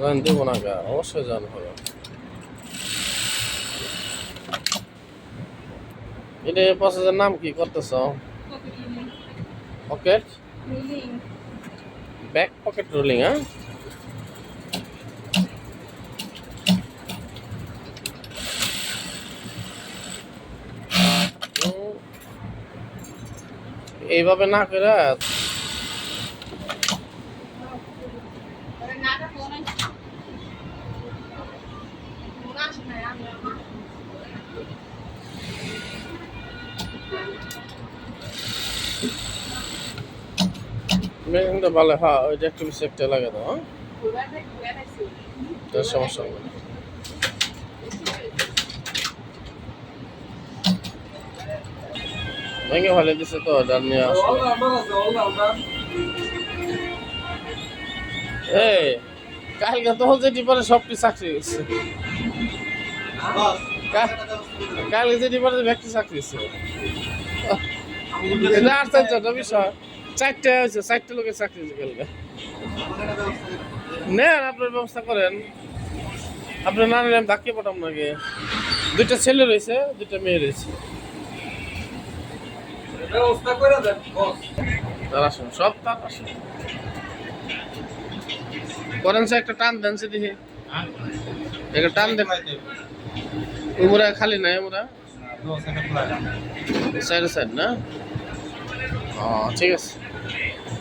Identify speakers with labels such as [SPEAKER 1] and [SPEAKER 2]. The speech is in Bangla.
[SPEAKER 1] জান দেবো না গা, অবশ্যই জান হবে। এটা প্রসেসের নাম কি করতেছ? পকেট ব্যাক পকেট রোলিং হ্যাঁ? এইভাবে না করে মেশিনটা ভালো হ্যাঁ ওইটা একটু বেশি একটা লাগে দাও হ্যাঁ। সমস্যা নেই ভেঙে ফেলে দিছে তো ওটা নিয়ে আসো এই কালকে তো যেটি পরে সবটি চাকরি হয়েছে। কা- কালকে যেটি পরে ব্যক্তি চাকরি হয়েছে। বিষয়। চারটে হয়েছে চারটে লোকের চাকরি কালকে নেন আপনার ব্যবস্থা করেন। আপনার না নিলে আমি ধাক্কে পাঠাম নাকি দুইটা ছেলে রয়েছে দুইটা মেয়ে রয়েছে। তার আসুন সব তার আসুন। করেন সে একটা টান দেন সে দেখি। একটা টান দেন। উমরা খালি নাই উমরা সাইড সাইড না ঠিক আছে